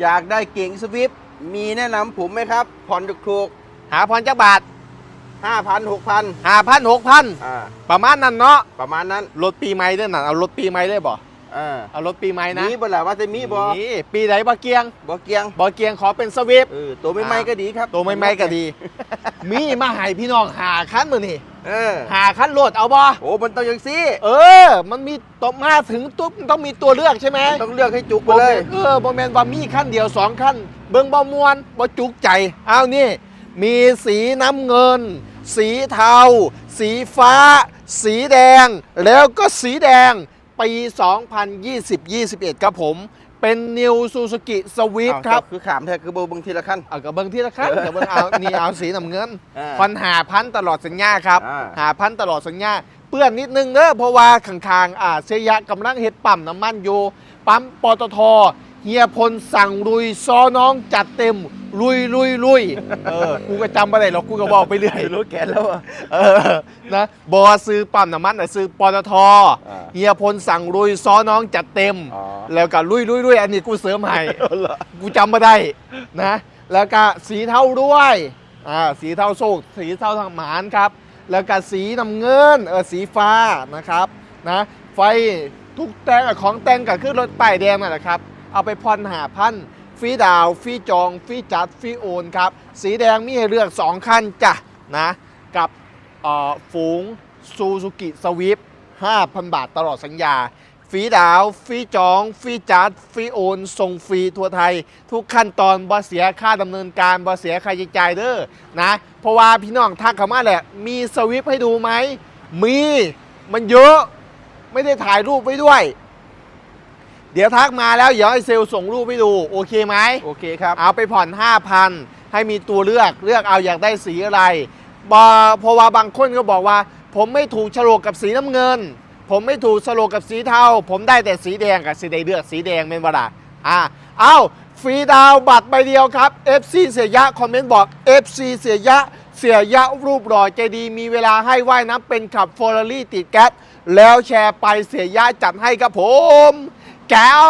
อยากได้เก่งสวิฟต์มีแนะนำผมไหมครับ ผ่อนถูกหาพันจักบาทๆห้าพันหกพันหาพันหกพันอ่าประมาณนั้นเนาะประมาณนั้นรถปีใหม่ด้วยนะเอารถปีใหม่เลยบ่อ่าเอารถปีใหม่นะมีบ่ล่ะว่าจะมีบ่นี่ปีไหนบ่เกียงบ่เกียงบ่เกียงขอเป็นสวิฟ เออตัวไม่ไม่ก็ดีครับ ตัวไม่ไม่ก็ดี มีมาให้พี่น้องหาคันมือนี่ เออหาคันโหลดเอาบ่โอ้มันต้องอย่างซี่เออ มันมีตบมาถึงตุ๊บมันต้องมีตัวเลือกใช่ไหมต้องเลือกให้จุกไปบ่เลยแม่นเออบ่แมนว่ามีขั้นเดียวสองขั้น เบิ่งบ่มวนบ่จุกใจเอานี่ มีสีน้ำเงิน สีเทา สีฟ้า สีแดง แล้วก็สีแดง ปี 2020-21 ครับผม เป็น New Suzuki Swift อ้าวครับ คือขามแท้คือเบอร์บางทีละขั้นเอากับเบิ้งที่ละครับเดี๋ยวเบิ้งเอานี่เอาสีน้ำเงินอ่าพันหาพันตลอดสัญญาครับอ่าหาพันตลอดสัญญา เปื้อนนิดนึงเด้อเพราะว่าข้างๆอ่าเสียยะกำลังเฮ็ดปั๊มน้ำมันอยู่ปั๊มปตทเฮียพลสั่งลุยซอน้องจัดเต็ม ลุยลุยลุยเออกูก็จำไม่ได้หรอกกูก็บอกไปเรื่อย รู้แกนแล้วอะ เออนะบอซื้อปั๊มน้ำมันแต่ซื้อปตทอ่าเฮียพลสั่งลุยซอน้องจัดเต็ม อ๋อ แล้วก็ลุยลุยลุยอันนี้กูเสริมให้เอาเหรอกูจำไม่ได้นะ แล้วก็สีเทาด้วยอ่าสีเทาโซกสีเทาทางหมานครับ แล้วก็สีน้ำเงินเออสีฟ้านะครับนะไฟทุกแต่งของแต่งก็คือรถป้ายแดงนั่นแหละครับ เอาไปผ่อนหาพันฟ รีดาวฟรีจองฟรีจัดฟรีโอนครับ สีแดงมีให้เลือก 2 คันจ้ะนะ กับเอ่อฝูงซูซูกิสวิฟ5,000 บาทตลอดสัญญาฟรีดาวฟรีจองฟรีจัดฟรีโอนส่งฟรีทั่วไทย ทุกขั้นตอนบ่เสียค่าดำเนินการบ่เสียค่าใช้จ่ายเด้อนะ เพราะว่าพี่น้องทักเข้ามาแหละ มีสวิปให้ดูไหม มีมันเยอะ ไม่ได้ถ่ายรูปไว้ด้วย เดี๋ยวทักมาแล้วเดี๋ยวให้เซลล์ส่งรูปให้ดู โอเคไหม โอเคครับ เอาไปผ่อน 5,000 ให้มีตัวเลือกเลือกเอาอยากได้สีอะไรบอเพราะว่าบางคนก็บอกว่า ผมไม่ถูกโฉลกกับสีน้ำเงิน ผมไม่ถูกโฉลกกับสีเทาผมได้แต่สีแดงกับสีใดเลือกสีแดงเป็นเวลาอ่าเอาฟรีดาวน์บัตรใบเดียวครับ FC เสียยะ คอมเมนต์บอก FC เสียยะ เสียยะรูปหล่อใจดีมีเวลาให้ว่ายน้ำเป็นขับฟอร์รี่ติดแก๊สแล้วแชร์ไปเสียยะจัดให้ครับผม แก้ว